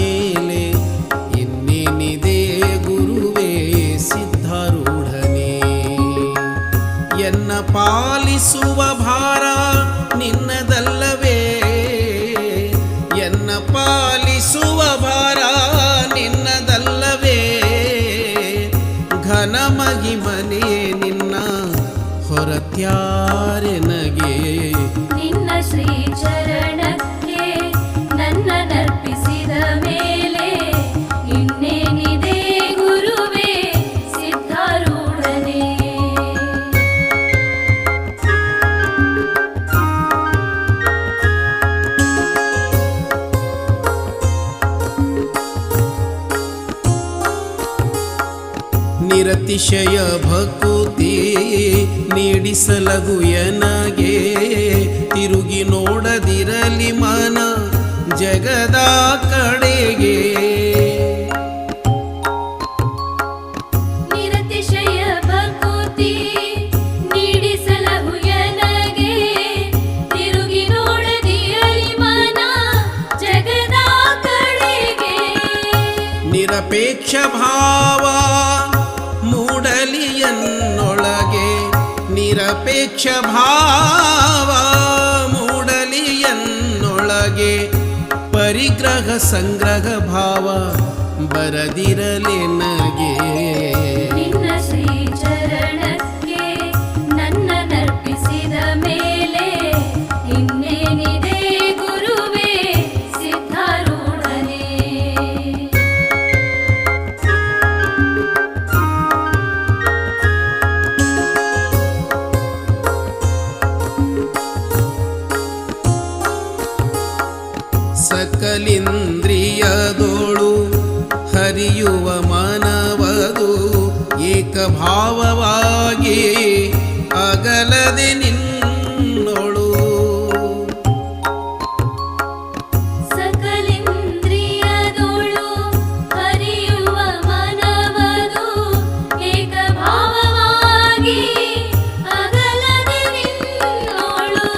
ಮೇಲೆ ಇನ್ನೇನಿದೆ ಗುರುವೇ ಸಿದ್ಧಾರೂಢನೇ? ಎನ್ನ ಪಾಲಿಸುವ ಭಾರ ನಿನ್ನದಲ್ಲವೇ? ಎನ್ನ ಪಾಲಿಸುವ ಭಾರ ನಿನ್ನದಲ್ಲವೇ? ಘನ ಮಹಿಮನೆ ನಿನ್ನ ಶ್ರೀ ನಿನ್ನ ಶ್ರೀ ನಿರತಿಶಯ ಭಕುತಿ ನೀಡಿಸಲಗು ಎನಗೆ ತಿರುಗಿ ನೋಡದಿರಲಿ ಮನ ಜಗದ ಕಡೆಗೆ. ನಿರಪೇಕ್ಷ ಭಾವ ಮೂಡಲಿ ಎನ್ನೊಳಗೆ ಪರಿಗ್ರಹ ಸಂಗ್ರಹ ಭಾವ ಬರದಿರಲೆನಗೆ ಮನವದು ಏಕಭಾವವಾಗಿ ಅಗಲದೆ ನಿನ್ನೊಳು. ಸಕಲಿಂದ್ರಿಯದೋಳು ಹರಿಯುವ ಮನವದು ಏಕಭಾವವಾಗಿ ಅಗಲದೆ ನಿನ್ನೋಳು.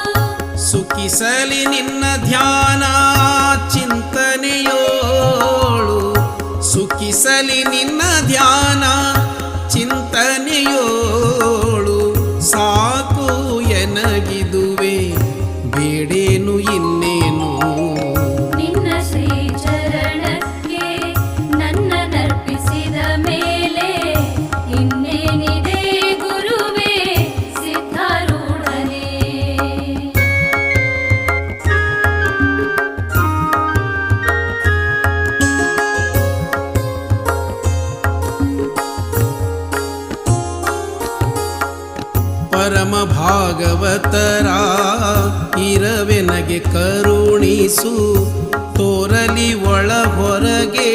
ಸುಖಿಸಲಿ ನಿನ್ನ ಧ್ಯಾನ ಚಿಂತನೆಯೋಳು ಸುಖಿಸಲಿ ನಿನ್ನ ಪರಮ ಭಾಗವತರ ಇರವೆನಗೆ ಕರುಣಿಸು ತೋರಲಿ ಒಳ ಹೊರಗೆ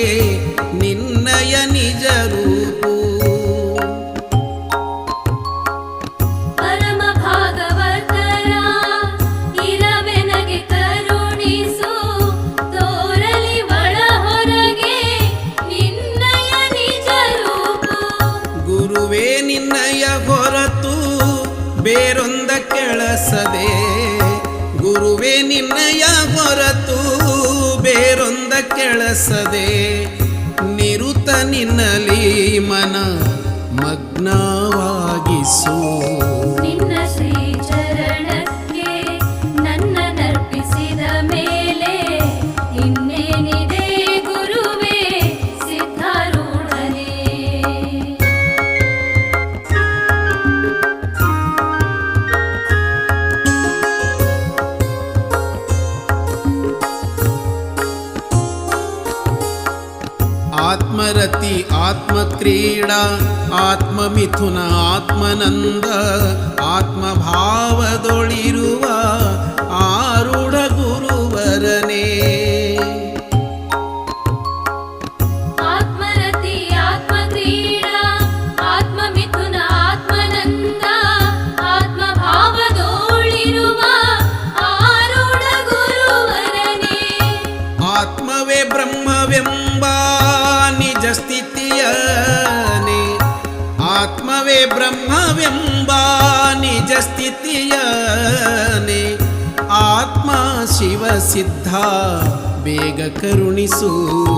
ಕೆಳಸದೆ ನಿರುತ ನಿನ್ನಲಿ ಮನ ಮಗ್ನವಾಗಿಸು. ಆತ್ಮರತಿ ಆತ್ಮಕ್ರೀಡಾ ಆತ್ಮಮಿಥುನ ಆತ್ಮನಂದ ಆತ್ಮಭಾವದೊಳಿರುವ ಆರುಢ ಬ್ರಹ್ಮವೆಂಬ ನಿಜ ಸ್ಥಿತಿಯನೇ. ಆತ್ಮ ಶಿವಸಿದ್ಧ ಬೇಗ ಕರುಣಿಸು.